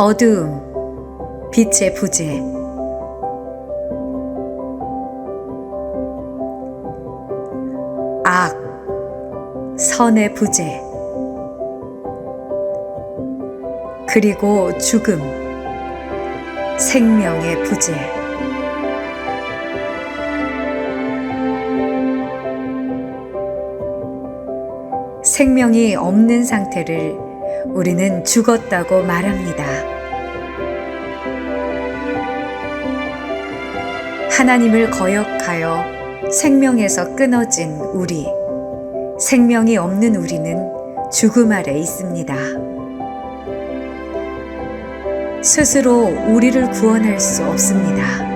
어두움, 빛의 부재. 악, 선의 부재. 그리고 죽음, 생명의 부재. 생명이 없는 상태를 우리는 죽었다고 말합니다. 하나님을 거역하여 생명에서 끊어진 우리, 생명이 없는 우리는 죽음 아래 있습니다. 스스로 우리를 구원할 수 없습니다.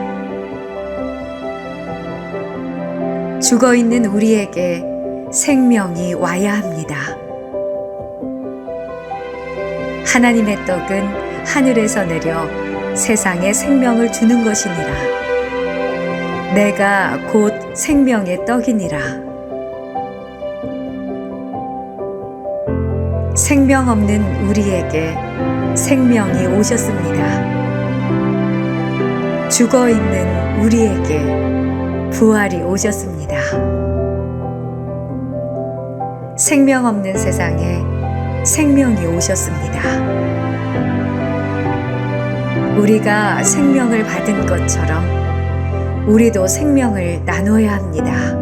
죽어 있는 우리에게 생명이 와야 합니다. 하나님의 떡은 하늘에서 내려 세상에 생명을 주는 것이니라. 내가 곧 생명의 떡이니라. 생명 없는 우리에게 생명이 오셨습니다. 죽어 있는 우리에게 부활이 오셨습니다. 생명 없는 세상에 생명이 오셨습니다. 우리가 생명을 받은 것처럼 우리도 생명을 나눠야 합니다.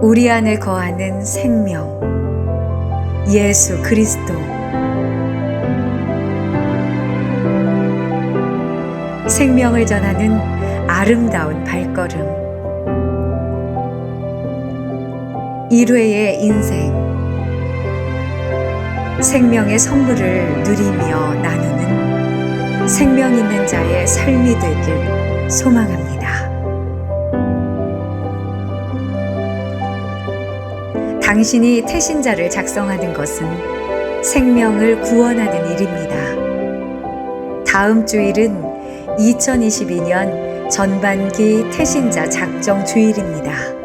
우리 안에 거하는 생명, 예수 그리스도. 생명을 전하는 아름다운 발걸음. 일회의 인생. 생명의 선물을 누리며 나누는 생명 있는 자의 삶이 되길 소망합니다. 당신이 태신자를 작성하는 것은 생명을 구원하는 일입니다. 다음 주일은 2022년 전반기 태신자 작정 주일입니다.